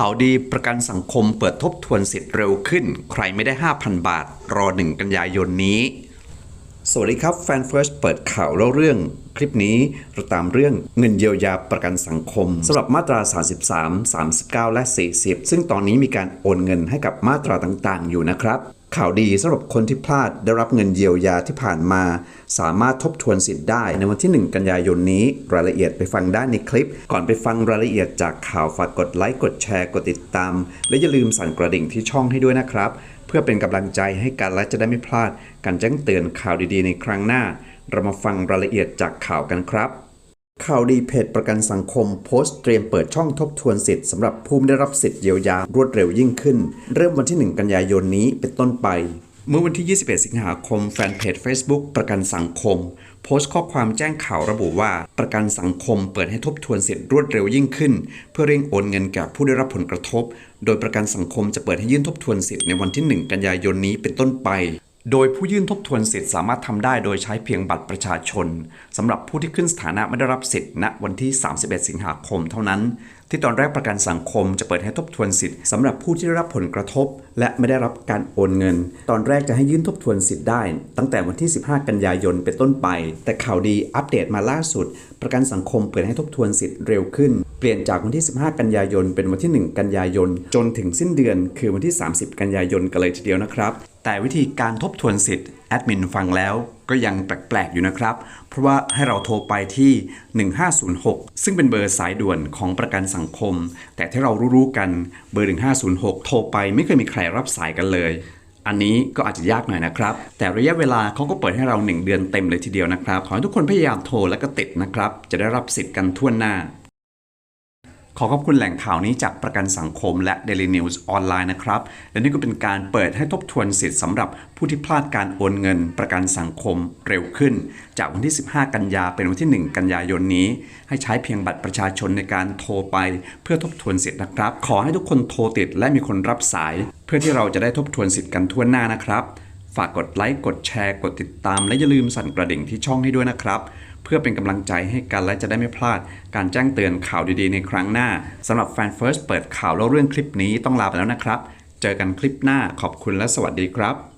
ข่าวดีประกันสังคมเปิดทบทวนสิทธิ์เร็วขึ้น ใครไม่ได้ 5,000 บาท รอ 1 กันยายนนี้ สวัสดีครับแฟนเฟิร์สเปิดข่าวเล่าเรื่อง คลิปนี้เราตามเรื่องเงินเยียวยาประกันสังคมสำหรับมาตรา 33 39 และ 40 ซึ่งตอนนี้มีการโอนเงินให้กับมาตราต่างๆ อยู่นะครับ ข่าวดีสำหรับคนที่พลาดได้รับเงินเยียวยาที่ผ่านมา สามารถทบทวนสิทธิ์ได้ในวันที่ 1 กันยายนนี้ รายละเอียดไปฟังได้ในคลิป ก่อนไปฟังรายละเอียดจากข่าวฝากกดไลค์กดแชร์กดติดตาม และอย่าลืมสั่นกระดิ่งที่ช่องให้ด้วยนะครับ เพื่อเป็นกำลังใจให้กันและจะได้ไม่พลาดการแจ้งเตือนข่าวดีๆ ในครั้งหน้า เรามาฟังรายละเอียดจากข่าวกันครับ ข่าวดีเพจประกันสังคมโพสต์เตรียมเปิดช่องทบทวนสิทธิ์สำหรับผู้ได้รับสิทธิ์เยียวยารวดเร็วยิ่งขึ้น เริ่มวันที่ 1 กันยายนนี้เป็นต้นไป เมื่อวันที่ 21 สิงหาคมแฟนเพจ Facebook ประกันสังคม โพสต์ข้อความแจ้งข่าวระบุว่า ประกันสังคมเปิดให้ทบทวนสิทธิ์รวดเร็วยิ่งขึ้น เพื่อเร่งโอนเงินแก่ผู้ได้รับผลกระทบ โดยประกันสังคมจะเปิดให้ยื่นทบทวนสิทธิ์ในวันที่ 1 กันยายนนี้เป็นต้นไป โดยผู้ยื่นทบทวนสิทธิ์สามารถทำได้โดยใช้เพียงบัตรประชาชนสำหรับผู้ที่ขึ้นสถานะไม่ได้รับสิทธิ์ณวันที่ 31 สิงหาคมเท่านั้น ที่ตอนแรกประกันสังคมจะเปิดให้ทบทวนสิทธิ์สำหรับผู้ที่ได้รับผลกระทบ และไม่ได้รับการโอนเงิน ตอนแรกจะให้ยื่นทบทวนสิทธิ์ได้ ตั้งแต่วันที่ 15 กันยายนเป็นต้นไป แต่ข่าวดีอัปเดตมาล่าสุด ประกันสังคมเปิดให้ทบทวนสิทธิ์เร็วขึ้น เปลี่ยนจากวันที่ 15 กันยายน เป็นวันที่ 1 กันยายน จนถึงสิ้นเดือน คือวันที่ 30 กันยายนกันเลยทีเดียวนะครับ แต่วิธีการทบทวนสิทธิ์แอดมินฟังแล้วก็ยังแปลกๆอยู่นะครับ เพราะว่าให้เราโทรไปที่ 1506 ซึ่งเป็นเบอร์สายด่วนของประกันสังคม แต่ที่เรารู้ๆกันเบอร์ 1506 โทรไปไม่เคยมีใครรับสายกันเลย อันนี้ก็อาจจะยากหน่อยนะครับ แต่ระยะเวลาเขาก็เปิดให้เรา 1 เดือนเต็มเลยทีเดียวนะครับ ขอให้ทุกคนพยายามโทรและก็ติดนะครับ จะได้รับสิทธิ์กันทั่วหน้า ขอขอบคุณแหล่งข่าวนี้จากประกันสังคมและ Daily News ออนไลน์นะครับ และนี่ก็เป็นการเปิดให้ทบทวนสิทธิ์สำหรับผู้ที่พลาดการโอนเงิน ประกันสังคมเร็วขึ้น จากวันที่ 15 กันยาเป็นวันที่ 1 กันยายนนี้ ให้ใช้เพียงบัตรประชาชนในการโทรไป เพื่อทบทวนสิทธิ์นะครับ ขอให้ทุกคนโทรติดและมีคนรับสาย เพื่อที่เราจะได้ทบทวนสิทธิ์กันทั่วหน้านะครับ ฝากกดไลค์กดแชร์ กดติดตาม และอย่าลืมสั่นกระดิ่งที่ช่องให้ด้วยนะครับ เพื่อเป็นกำลังใจให้กันและจะได้ไม่พลาด การแจ้งเตือนข่าวดีๆ ในครั้งหน้าสำหรับแฟนเฟิร์สเปิดข่าวเล่าเรื่องคลิปนี้ต้องลาไปแล้วนะครับ เจอกันคลิปหน้าขอบคุณและสวัสดีครับ